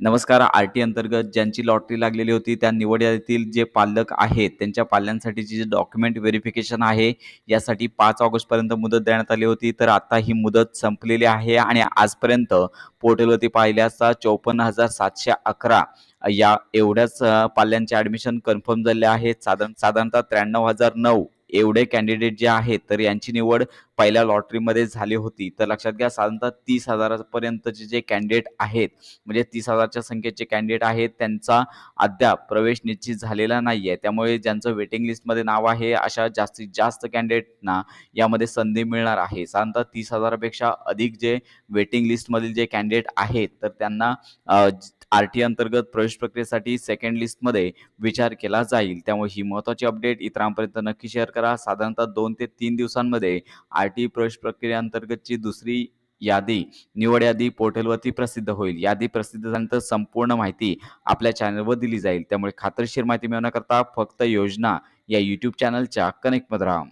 नमस्कार R T अंतर्गत ज्यांची लॉटरी लागलेली होती त्या निवड यादीतील जे पालक आहेत त्यांच्या पाल्यांसाठीची जे डॉक्युमेंट व्हेरिफिकेशन आहे यासाठी पाच ऑगस्टपर्यंत मुदत देण्यात आली होती. तर आता ही मुदत संपलेली आहे आणि आजपर्यंत पोर्टलवरती पाहिल्या असता चौपन्न हजार सातशे अकरा या एवढ्याच पाल्यांचे ॲडमिशन कन्फर्म झाले आहेत साधारण साधारणतः त्र्याण्णव हजार नऊ एवढे कॅन्डिडेट जे आहेत तर यांची निवड पहिल्या लॉटरीमध्ये झाली होती. तर लक्षात घ्या साधारणतः तीस हजारापर्यंतचे जे कॅन्डिडेट आहेत म्हणजे तीस हजारच्या संख्येचे कॅन्डिडेट आहेत त्यांचा अद्याप प्रवेश निश्चित झालेला नाही आहे त्यामुळे ज्यांचं वेटिंग लिस्टमध्ये नाव आहे अशा जास्तीत जास्त कॅन्डिडेटना यामध्ये संधी मिळणार आहे. साधारणतः तीस हजारापेक्षा अधिक जे वेटिंग लिस्टमधील जे कॅन्डिडेट आहेत तर त्यांना आर टी अंतर्गत प्रवेश प्रक्रियेसाठी सेकंड लिस्टमध्ये विचार केला जाईल. त्यामुळे ही महत्त्वाची अपडेट इतरांपर्यंत नक्की शेअर करा. साधारणतः दोन ते तीन दिवसांमध्ये आर आरटी प्रवेश प्रक्रियेअंतर्गतची दुसरी यादी निवड यादी पोर्टलवरती प्रसिद्ध होईल. यादी प्रसिद्ध झाल्यानंतर संपूर्ण माहिती आपल्या चॅनलवर दिली जाईल. त्यामुळे खात्रीशीर माहिती मिळवण्याकरता फक्त योजना या यूट्यूब चॅनलच्या कनेक्टमध्ये राहा.